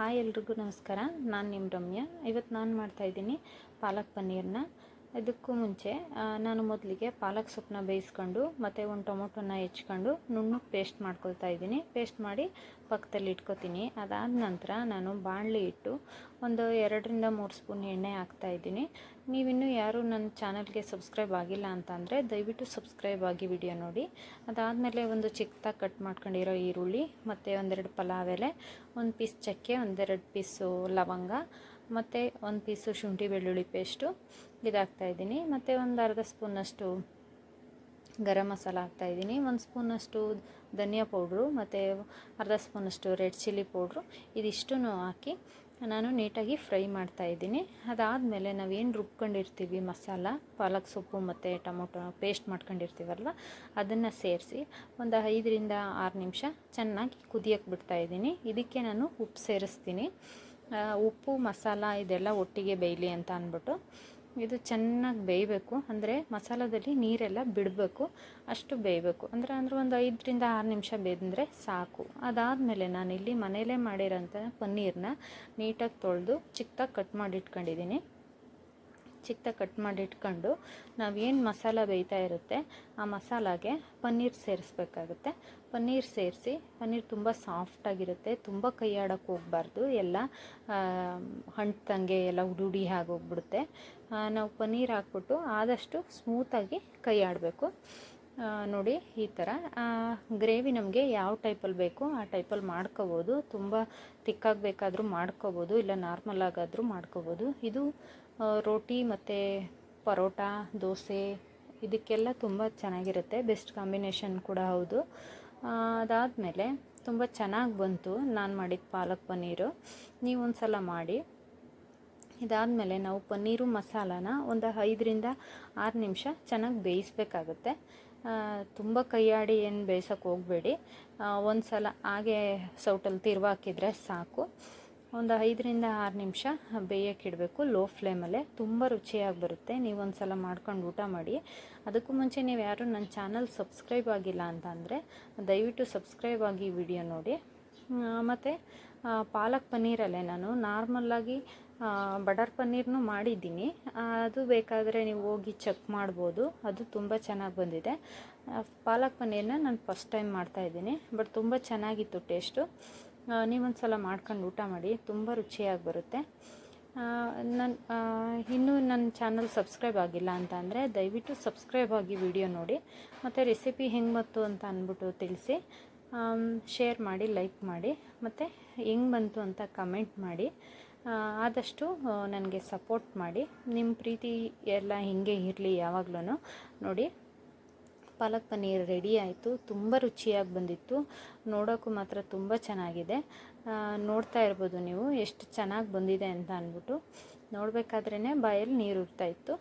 Hi ಎಲ್ರಿಗೂ ನಮಸ್ಕಾರ. ನಾನು ನಿಮ್ಮ ರಮ್ಯಾ. ಇವತ್ತು ನಾನು ಮಾಡ್ತಾಯಿದ್ದೀನಿ ಪಾಲಕ್ ಪನ್ನೀರನ್ನ ಇದಕ್ಕೂ ಮುಂಚೆ ನಾನು ಮೊದಲಿಗೆ ಪಾಲಕ್ ಸೊಪ್ಪನ್ನ ಬೇಯಿಸ್ಕೊಂಡು, ಮತ್ತು ಒಂದು ಟೊಮೊಟೊನ ಹೆಚ್ಕೊಂಡು ನುಣ್ಣಗೆ ಪೇಸ್ಟ್ ಮಾಡ್ಕೊಳ್ತಾ ಇದ್ದೀನಿ. ಪೇಸ್ಟ್ ಮಾಡಿ ಪಕ್ಕದಲ್ಲಿ ಇಟ್ಕೊತೀನಿ. ಅದಾದ ನಂತರ ನಾನು ಬಾಣಲಿ ಇಟ್ಟು ಒಂದು ಎರಡರಿಂದ ಮೂರು ಸ್ಪೂನ್ ಎಣ್ಣೆ ಹಾಕ್ತಾ ಇದ್ದೀನಿ. ನೀವಿನ್ನೂ ಯಾರು ನನ್ನ ಚಾನಲ್ಗೆ ಸಬ್ಸ್ಕ್ರೈಬ್ ಆಗಿಲ್ಲ ಅಂತಂದರೆ ದಯವಿಟ್ಟು ಸಬ್ಸ್ಕ್ರೈಬ್ ಆಗಿ ವಿಡಿಯೋ ನೋಡಿ. ಅದಾದಮೇಲೆ ಒಂದು ಚಿಕ್ಕದಾಗಿ ಕಟ್ ಮಾಡ್ಕೊಂಡಿರೋ ಈರುಳ್ಳಿ, ಮತ್ತು ಒಂದೆರಡು ಪಲಾವ್ ಎಲೆ, ಒಂದು ಪೀಸ್ ಚಕ್ಕೆ, ಒಂದೆರಡು ಪೀಸು ಲವಂಗ ಮತ್ತು ಒಂದು ಪೀಸು ಶುಂಠಿ ಬೆಳ್ಳುಳ್ಳಿ ಪೇಸ್ಟು ಇದಾಗ್ತಾಯಿದ್ದೀನಿ ಮತ್ತು ಒಂದು ಅರ್ಧ ಸ್ಪೂನಷ್ಟು ಗರಂ ಮಸಾಲ ಹಾಕ್ತಾಯಿದ್ದೀನಿ ಒಂದು ಸ್ಪೂನಷ್ಟು ಧನಿಯಾ ಪೌಡ್ರು, ಮತ್ತು ಅರ್ಧ ಸ್ಪೂನಷ್ಟು ರೆಡ್ ಚಿಲ್ಲಿ ಪೌಡ್ರು ಇದಿಷ್ಟೂ ಹಾಕಿ ನಾನು ನೀಟಾಗಿ ಫ್ರೈ ಮಾಡ್ತಾಯಿದ್ದೀನಿ ಅದಾದಮೇಲೆ ನಾವೇನು ರುಬ್ಕೊಂಡಿರ್ತೀವಿ ಮಸಾಲ, ಪಾಲಕ್ ಸೊಪ್ಪು ಮತ್ತು ಟೊಮೊಟೊ ಪೇಸ್ಟ್ ಮಾಡ್ಕೊಂಡಿರ್ತೀವಲ್ಲ ಅದನ್ನು ಸೇರಿಸಿ ಒಂದು ಐದರಿಂದ ಆರು ನಿಮಿಷ ಚೆನ್ನಾಗಿ ಕುದಿಯಕ್ಕೆ ಬಿಡ್ತಾಯಿದ್ದೀನಿ ಇದಕ್ಕೆ ನಾನು ಉಪ್ಪು ಸೇರಿಸ್ತೀನಿ. ಉಪ್ಪು, ಮಸಾಲ ಇದೆಲ್ಲ ಒಟ್ಟಿಗೆ ಬೇಯಲಿ ಅಂತ ಅಂದ್ಬಿಟ್ಟು ಇದು ಚೆನ್ನಾಗಿ ಬೇಯಬೇಕು. ಅಂದರೆ ಮಸಾಲದಲ್ಲಿ ನೀರೆಲ್ಲ ಬಿಡಬೇಕು. ಅಷ್ಟು ಬೇಯಬೇಕು. ಅಂದರೆ ಅಂದರೆ ಒಂದು ಐದರಿಂದ ಆರು ನಿಮಿಷ ಬೇಯ್ದರೆ ಸಾಕು. ಅದಾದಮೇಲೆ ನಾನಿಲ್ಲಿ ಮನೇಲೇ ಮಾಡಿರೋಂಥ ಪನ್ನೀರನ್ನ ನೀಟಾಗಿ ತೊಳೆದು ಚಿಕ್ಕದಾಗಿ ಕಟ್ ಮಾಡಿ ಇಟ್ಕೊಂಡಿದ್ದೀನಿ ಚಿಕ್ಕದಾಗಿ ಕಟ್ ಮಾಡಿ ಇಟ್ಕೊಂಡು ನಾವೇನು ಮಸಾಲ ಬೇಯ್ತಾ ಇರುತ್ತೆ, ಆ ಮಸಾಲಾಗೆ ಪನ್ನೀರ್ ಸೇರಿಸ್ಬೇಕಾಗುತ್ತೆ. ಪನ್ನೀರ್ ಸೇರಿಸಿ ಪನ್ನೀರ್ ತುಂಬ ಸಾಫ್ಟಾಗಿರುತ್ತೆ ತುಂಬ ಕೈಯಾಡೋಕ್ಕೆ ಹೋಗಬಾರ್ದು. ಎಲ್ಲ ಹಣ್ತಂಗೆ ಎಲ್ಲ ಉಡುಡಿ ಆಗೋಗ್ಬಿಡುತ್ತೆ. ನಾವು ಪನ್ನೀರ್ ಹಾಕ್ಬಿಟ್ಟು ಆದಷ್ಟು ಸ್ಮೂತಾಗಿ ಕೈ ನೋಡಿ, ಈ ಥರ ಗ್ರೇವಿ ನಮಗೆ ಯಾವ ಟೈಪಲ್ಲಿ ಬೇಕು ಆ ಟೈಪಲ್ಲಿ ಮಾಡ್ಕೋಬೋದು. ತುಂಬ ತಿಕ್ಕಾಗಿ ಬೇಕಾದರೂ ಮಾಡ್ಕೋಬೋದು, ಇಲ್ಲ ನಾರ್ಮಲ್ ಆಗಾದರೂ ಮಾಡ್ಕೋಬೋದು. ಇದು ರೋಟಿ ಮತ್ತು ಪರೋಟ, ದೋಸೆ, ಇದಕ್ಕೆಲ್ಲ ತುಂಬ ಚೆನ್ನಾಗಿರುತ್ತೆ. ಬೆಸ್ಟ್ ಕಾಂಬಿನೇಷನ್ ಕೂಡ ಹೌದು. ಅದಾದಮೇಲೆ ತುಂಬ ಚೆನ್ನಾಗಿ ಬಂತು ನಾನು ಮಾಡಿದ ಪಾಲಕ್ ಪನ್ನೀರು. ನೀವು ಒಂದು ಸಲ ಮಾಡಿ. ಇದಾದಮೇಲೆ ನಾವು ಪನ್ನೀರು ಮಸಾಲಾನ ಒಂದು ಐದರಿಂದ ಆರು ನಿಮಿಷ ಚೆನ್ನಾಗಿ ಬೇಯಿಸ್ಬೇಕಾಗುತ್ತೆ. ತುಂಬ ಕೈಯಾಡಿ ಏನು ಬೇಯಿಸೋಕೆ ಹೋಗಬೇಡಿ. ಒಂದು ಸಲ ಹಾಗೆ ಸೌಟಲ್ಲಿ ತಿರುವಾಕಿದ್ರೆ ಸಾಕು. ಒಂದು ಐದರಿಂದ ಆರು ನಿಮಿಷ ಬೇಯಕ್ಕೆ ಇಡಬೇಕು ಲೋ ಫ್ಲೇಮಲ್ಲೇ ತುಂಬ ರುಚಿಯಾಗಿ ಬರುತ್ತೆ. ನೀವು ಒಂದು ಸಲ ಮಾಡ್ಕೊಂಡು ಊಟ ಮಾಡಿ. ಅದಕ್ಕೂ ಮುಂಚೆ ನೀವು ಯಾರು ನನ್ನ ಚಾನಲ್ ಸಬ್ಸ್ಕ್ರೈಬ್ ಆಗಿಲ್ಲ ಅಂತ ಅಂದರೆ ದಯವಿಟ್ಟು ಸಬ್ಸ್ಕ್ರೈಬ್ ಆಗಿ ವಿಡಿಯೋ ನೋಡಿ. ಮತ್ತು ಪಾಲಕ್ ಪನ್ನೀರಲ್ಲೇ ನಾನು. ನಾರ್ಮಲ್ಲಾಗಿ ಬಟರ್ ಪನ್ನೀರ್ನೂ ಮಾಡಿದ್ದೀನಿ. ಅದು ಬೇಕಾದರೆ ನೀವು ಹೋಗಿ ಚೆಕ್ ಮಾಡ್ಬೋದು. ಅದು ತುಂಬ ಚೆನ್ನಾಗಿ ಬಂದಿದೆ. ಪಾಲಕ್ ಪನ್ನೀರ್ನ ನಾನು ಫಸ್ಟ್ ಟೈಮ್ ಮಾಡ್ತಾಯಿದ್ದೀನಿ ಬಟ್ ತುಂಬ ಚೆನ್ನಾಗಿತ್ತು ಟೇಸ್ಟು. ನೀವೊಂದು ಸಲ ಮಾಡ್ಕೊಂಡು ಊಟ ಮಾಡಿ. ತುಂಬ ರುಚಿಯಾಗಿ ಬರುತ್ತೆ. ನನ್ನ ಇನ್ನೂ ನನ್ನ ಚಾನಲ್ ಸಬ್ಸ್ಕ್ರೈಬ್ ಆಗಿಲ್ಲ ಅಂತ ಅಂದರೆ ದಯವಿಟ್ಟು ಸಬ್ಸ್ಕ್ರೈಬ್ ಆಗಿ ವಿಡಿಯೋ ನೋಡಿ. ಮತ್ತು ರೆಸಿಪಿ ಹೆಂಗೆ ಬಂತು ಅಂತ ಅಂದ್ಬಿಟ್ಟು ತಿಳಿಸಿ. ಶೇರ್ ಮಾಡಿ ಲೈಕ್ ಮಾಡಿ, ಮತ್ತು ಹೆಂಗೆ ಬಂತು ಅಂತ ಕಮೆಂಟ್ ಮಾಡಿ. ಆದಷ್ಟು ನನಗೆ ಸಪೋರ್ಟ್ ಮಾಡಿ. ನಿಮ್ಮ ಪ್ರೀತಿ ಎಲ್ಲ ಹಿಂಗೆ ಇರಲಿ ಯಾವಾಗ್ಲೂ ನೋಡಿ, ಪಾಲಕ್ ಪನ್ನೀರ್ ರೆಡಿ ಆಯಿತು. ತುಂಬ ರುಚಿಯಾಗಿ ಬಂದಿತ್ತು. ನೋಡೋಕ್ಕೂ ಮಾತ್ರ ತುಂಬ ಚೆನ್ನಾಗಿದೆ. ನೋಡ್ತಾ ಇರ್ಬೋದು ನೀವು, ಎಷ್ಟು ಚೆನ್ನಾಗಿ ಬಂದಿದೆ ಅಂತ ಅಂದ್ಬಿಟ್ಟು. ನೋಡಬೇಕಾದ್ರೇ ಬಾಯಲ್ಲಿ ನೀರು ಉರ್ತಾ ಇತ್ತು.